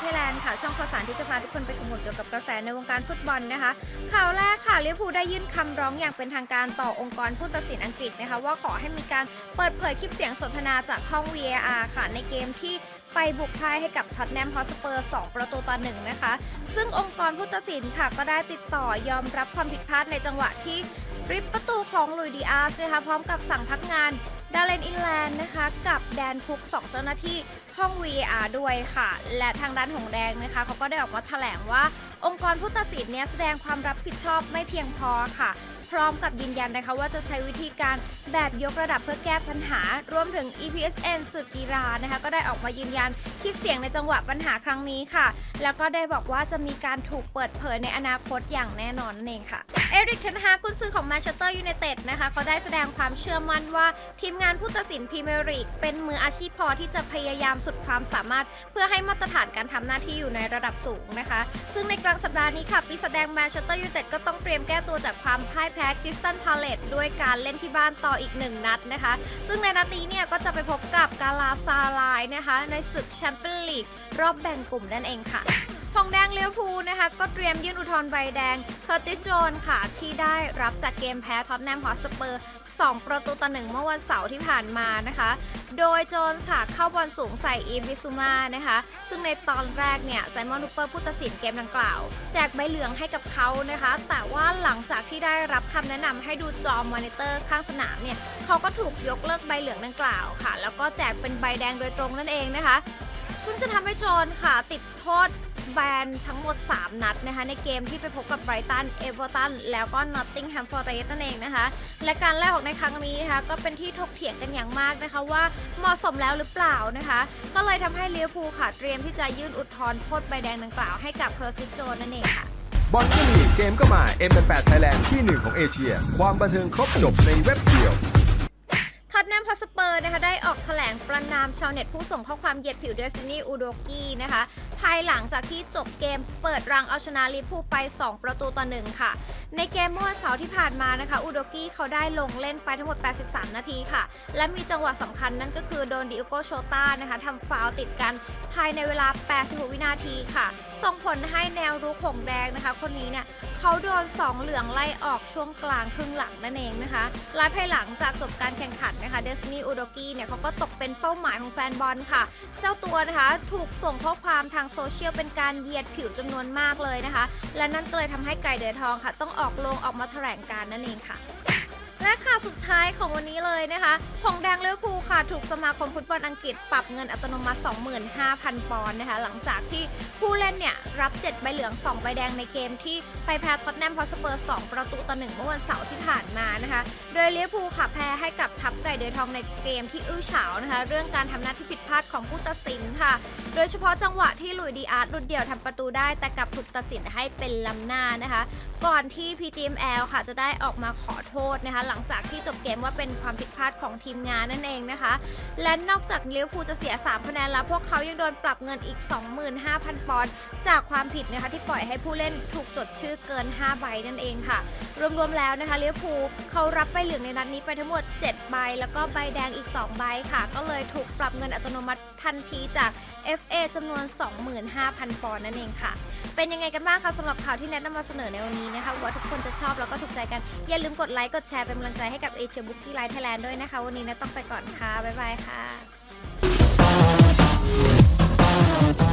ไทยแลนด์ค่ะช่องข่าวสารที่จะพาทุกคนไปขมวดเกี่ยวกับกระแสในวงการฟุตบอลนะคะ ข่าวแรกค่ะเลี้ยวภูได้ยื่นคำร้องอย่างเป็นทางการต่อองค์กรผู้ตัดสินอังกฤษนะคะ ว่าขอให้มีการเปิดเผยคลิปเสียงสนทนาจากห้อง VAR ค่ะ ในเกมที่ไปบุกพ่ายให้กับท็อตแนมฮอสเปอร์ 2 ประตูต่อหนึ่งนะคะ ซึ่งองค์กรผู้ตัดสินค่ะก็ได้ติดต่อยอมรับความผิดพลาดในจังหวะที่ริบประตูของลุยดีอาสนะคะพร้อมกับสั่งพักงาน ดาเลนอินแลนด์นะคะ กับแดนคุกสองเจ้าหน้าที่ห้อง VAR ด้วยค่ะ และทางด้านของแดงนะคะเขาก็ได้ออกมาแถลงว่า องค์กรผู้ตัดสินเนี่ยแสดงความรับผิดชอบไม่เพียงพอค่ะพร้อมกับยืนยันนะคะว่าจะใช้วิธีการแบบยกระดับเพื่อแก้ปัญหา รวมถึง EPSN สื่อกีฬานะคะ ก็ได้ออกมายืนยันคลิปเสียงในจังหวะปัญหาครั้งนี้ค่ะ แล้วก็ได้บอกว่าจะมีการถูกเปิดเผยในอนาคตอย่างแน่นอนนั่นเองค่ะ เอริกเทนฮากุนซือของแมนเชสเตอร์ยูไนเต็ดนะคะเขาได้แสดงความเชื่อมั่นว่า ทีมงานผู้ตัดสินพรีเมียร์ลีกเป็นมืออาชีพพอที่จะพยายามสุดความสามารถ เพื่อให้มาตรฐานการทำหน้าที่อยู่ในระดับสูงนะคะ ซึ่งในกลางสัปดาห์นี้ค่ะปีแสดงแมนเชสเตอร์ยูไนเต็ดก็ต้องเตรียมแก้ตัวจากความพ่ายแพ้คริสตันพาเลตด้วยการเล่นที่บ้านต่ออีกหนึ่งนัดนะคะ ซึ่งในนัดนี้เนี่ยก็จะไปพบกับกาลาซาลายนะคะในศึกแชมเปี้ยนลีกรอบแบ่งกลุ่มนั่นเองค่ะ หงแดงเลี้ยวภูนะคะ ก็เตรียมยื่นอุทธรณ์ใบแดงเคอร์ติสโจนค่ะ ที่ได้รับจากเกมแพ้ท็อตแนมฮอสเปอร์ 2 ประตูต่อหนึ่งเมื่อวันเสาร์ที่ผ่านมานะคะ โดยโจนค่ะเข้าบอลสูงใส่อีวิซูมานะคะ ซึ่งในตอนแรกเนี่ยไซมอนฮูเปอร์ผู้ตัดสินเกมดังกล่าว แจกใบเหลืองให้กับเขานะคะ แต่ว่าหลังจากที่ได้รับคำแนะนำให้ดูจอมอนิเตอร์ข้างสนามเนี่ยเขาก็ถูกยกเลิกใบเหลืองดังกล่าวค่ะ แล้วก็แจกเป็นใบแดงโดยตรงนั่นเองนะคะ ซึ่งจะทำให้โจนค่ะติดโทษ แบนทั้งหมด 3 นัดนะคะในเกมที่ไปพบกับไบรตัน เอเวอร์ตัน แล้วก็นอตติงแฮมฟอร์เรสนั่นเองนะคะ และการไล่ออกในครั้งนี้นะคะก็เป็นที่ถกเถียงกันอย่างมากนะคะว่าเหมาะสมแล้วหรือเปล่านะคะ ก็เลยทำให้เลิเวอร์พูค่ะเตรียมที่จะยื่นอุทธรณ์โทษใบแดงดังกล่าวให้กับเคอร์ติสโจนนั่นเองค่ะบอลก็มีเกมก็มา M8 Thailand ที่หนึ่งของเอเชีย ความบันเทิงครบจบในเว็บเดียว นะคะได้ออกแถลงประนามชาวเน็ตผู้ส่งข้อความเหยียดผิวเดซินี่อูโดกี้นะคะ ภายหลังจากที่จบเกมเปิดรังเอาชนะลิเวอร์พูลไป 2 ประตูต่อหนึ่งค่ะ ในเกมเมื่อวันเสาร์ที่ผ่านมานะคะอูโดกี้เขาได้ลงเล่นไปทั้งหมด 83 นาทีค่ะ และมีจังหวะสำคัญนั่นก็คือโดนดิโอโกโชต้านะคะทำฟาวล์ติดกันภายในเวลา 86 วินาทีค่ะ ส่งผลให้แนวรุกหงแดงนะคะ คนนี้เนี่ยเขาโดน 2 เหลืองไล่ออกช่วงกลางครึ่งหลังนั่นเองนะคะและภายหลังจากจบการแข่งขันนะคะเดสนี่อูโดกี้เนี่ยเขาก็ตกเป็นเป้าหมายของแฟนบอลค่ะ เจ้าตัวนะคะถูกส่งข้อความทางโซเชียลเป็นการเหยียดผิวจำนวนมากเลยนะคะ และนั่นก็เลยทำให้ไก่เดือทองค่ะต้องออกโรงออกมาแถลงการนั่นเองค่ะ และข่าวสุดท้ายของวันนี้เลยนะคะหงแดงเลี้ยวภูค่ะ ถูกสมาคมฟุตบอลอังกฤษปรับเงินอัตโนมัติ 25,000 ปอนด์นะคะ หลังจากที่ผู้เล่นเนี่ย รับ 7 ใบเหลือง 2 ใบแดงในเกมที่ไปแพ้ท็อตแนมพอสเปอร์2ประตูต่อ1เมื่อวันเสาร์ที่ผ่านมานะคะ โดยเลี้ยวภูค่ะแพ้ให้กับทัพไก่เดือทองในเกมที่อื้อฉาวนะคะ เรื่องการทำหน้าที่ผิดพลาดของผู้ตัดสินค่ะ โดยเฉพาะจังหวะที่ลุยดีอาร์ตหลุดเดี่ยวทำประตูได้แต่กลับถูกตัดสินให้เป็นล้ำหน้านะคะ ก่อนที่ PGML ค่ะจะได้ออกมาขอโทษนะคะหลังจากที่จบเกมว่าเป็นความผิดพลาดของทีมงานนั่นเองนะคะ และนอกจากลิเวอร์พูลจะเสีย 3 คะแนนแล้ว พวกเขายังโดนปรับเงินอีก 25,000 ปอนด์จากความผิดนะคะที่ปล่อยให้ผู้เล่นถูกจดชื่อเกิน 5 ใบนั่นเองค่ะ รวมๆแล้วนะคะลิเวอร์พูลเขารับใบเหลืองในนัดนี้ไปทั้งหมด 7 ใบ แล้วก็ใบแดงอีก 2 ใบค่ะ ก็เลยถูกปรับเงินอัตโนมัติทันทีจาก FA จำนวน 25,000 ปอนด์นั่นเองค่ะ เป็นยังไงกันบ้างคะสำหรับข่าวที่แนทนำมาเสนอในวันนี้นะคะว่าทุกคนจะชอบแล้วก็ถูกใจกัน อย่าลืมกดไลค์กดแชร์เป็นกำลังใจให้กับเอเชียบุ๊กที่ไลน์ไทยแลนด์ด้วยนะคะ วันนี้แนทต้องไปก่อนค่ะบ๊ายบายค่ะ